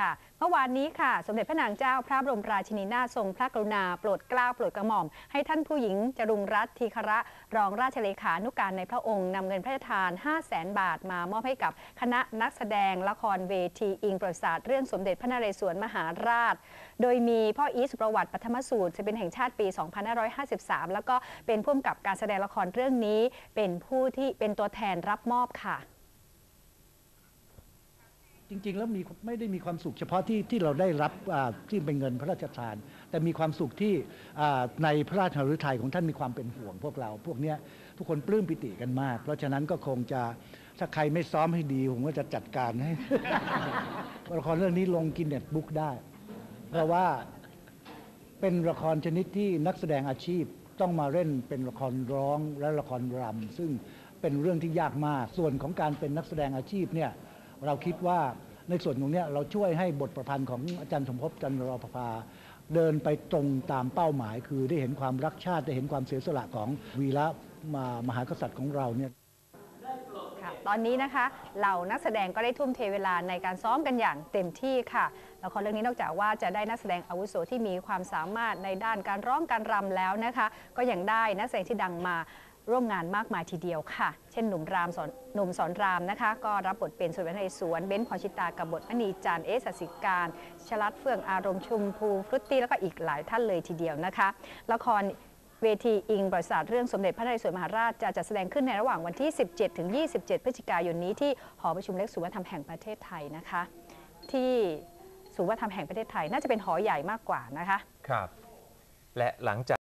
ค่ะเมื่อวานนี้ค่ะ สมเด็จพระนางเจ้าพระบรมราชินีนาถทรงพระกรุณาโปรดเกล้าโปรดกระหม่อม ให้ท่านผู้หญิงจรุงรัตน์ทีคระ รองราชเลขานุการในพระองค์นำเงินพระราชทาน 5 0 0แสนบาทมามอบให้กับคณะนักแสดงละครเวทีอิงประวัติศาสตร์เรื่องสมเด็จพระนเรศวรมหาราช โดยมีพ่ออีสุประวัติปฐมสูตรจะเป็นแห่งชาติปี 2553 แล้วก็เป็นผู้กำกับการแสดงละครเรื่องนี้ เป็นผู้ที่เป็นตัวแทนรับมอบค่ะ จริง ๆ แล้วมีไม่ได้มีความสุข เฉพาะที่ที่เราได้รับที่เป็นเงินพระราชทาน แต่มีความสุขที่ในพระราชหฤทัยของท่านมีความเป็นห่วงพวกเรา พวกเนี้ยทุกคนปลื้มปิติกันมาก เพราะฉะนั้นก็คงจะถ้าใครไม่ซ้อมให้ดี ผมก็จะจัดการให้ละครเรื่องนี้ลงกินเน็ตบุ๊กได้ เพราะว่าเป็นละครชนิดที่นักแสดงอาชีพต้องมาเล่นเป็นละครร้องและละครรำซึ่งเป็นเรื่องที่ยากมาก ส่วนของการเป็นนักแสดงอาชีพเนี่ย เราคิดว่าในส่วนตรงนี้เราช่วยให้บทประพันธ์ของอาจารย์สมภพจันทรประภาเดินไปตรงตามเป้าหมาย คือได้เห็นความรักชาติได้เห็นความเสียสละของวีระมามหากษัตริย์ของเราเนี่ยค่ะตอนนี้นะคะเหล่านักแสดงก็ได้ทุ่มเทเวลาในการซ้อมกันอย่างเต็มที่ค่ะละครเรื่องนี้นอกจากว่าจะได้นักแสดงอาวุโสที่มีความสามารถในด้านการร้องการรำแล้วนะคะ ก็ยังได้นักแสดงที่ดังมา ร่วมงานมากมายทีเดียวค่ะ เช่นหนุ่มรามสอนหนุ่มสอนรามนะคะ ก็รับบทเป็นสุวรรณในสวนเบ้นพรชิตากับบทมณีจันทร์เอสสิการชลัดเฟื่องอารมณ์ชุมพูฟรุตตี้แล้วก็อีกหลายท่านเลยทีเดียวนะคะ ละครเวทีอิงบริษัทเรื่องสมเด็จพระนเรศวรมหาราชจะจัดแสดงขึ้นในระหว่างวันที่ 17 ถึง 27 พฤศจิกายนนี้ที่หอประชุมเล็กศูนย์วัฒนธรรมแห่งประเทศไทยนะคะ ที่ศูนย์วัฒนธรรมแห่งประเทศไทยน่าจะเป็นหอใหญ่มากกว่านะคะ ครับ และหลังจาก